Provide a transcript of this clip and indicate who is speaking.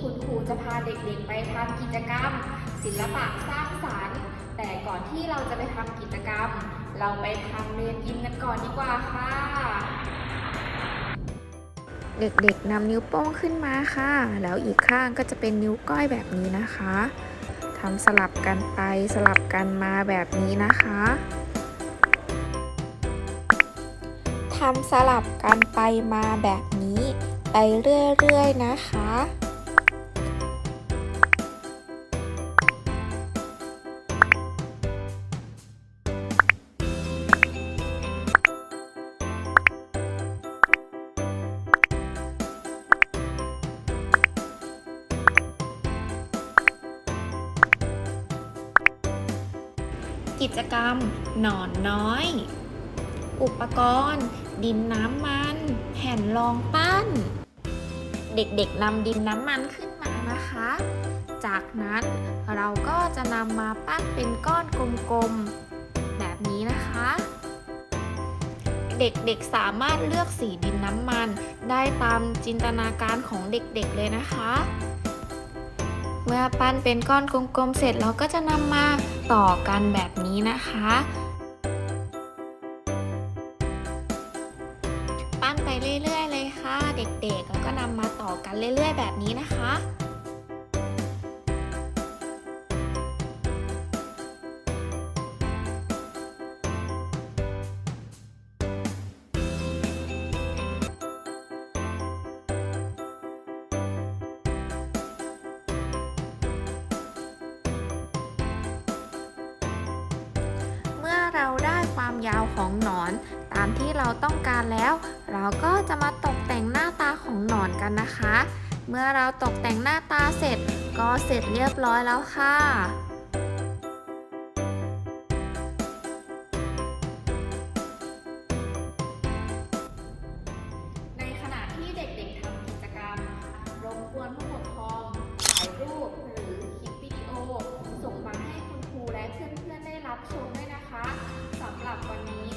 Speaker 1: คุณครูจะพาเด็กๆ ไปทำกิจกรรม ศิลปะสร้างสรรค์ แต่ก่อนที่เราจะไปทำกิจกรรม เราไปทำเรียนยิ้มกันก่อนดีกว่าค่ะ เด็กๆนำนิ้วโป้งขึ้นมาค่ะ แล้วอีกข้างก็จะเป็นนิ้วก้อยแบบนี้นะคะทำสลับกันไปสลับกันมาแบบนี้นะคะทำสลับกันไปมาแบบนี้ ไปเรื่อยๆนะคะ กิจกรรม หนอนน้อย อุปกรณ์ ดินน้ำมัน แผ่นรองปั้น เด็กๆนำดินน้ำมันขึ้นมานะคะ จากนั้นเราก็จะนำมาปั้นเป็นก้อนกลมๆ แบบนี้นะคะ เด็กๆสามารถเลือกสีดินน้ำมัน ได้ตามจินตนาการของเด็กๆเลยนะคะ เมื่อปั้นเป็นก้อนกลมๆเสร็จเราก็จะนำมาต่อกันแบบนี้นะคะ ปั้นไปเรื่อยๆเลยค่ะ เด็กๆแล้วก็นำมาต่อกันเรื่อย ๆ แบบนี้นะคะ ความยาวของหนอน ตามที่เราต้องการแล้ว เราก็จะมาตกแต่งหน้าตาของหนอนกันนะคะ เมื่อเราตกแต่งหน้าตาเสร็จ ก็เสร็จเรียบร้อยแล้วค่ะรับชมได้นะคะ วันนี้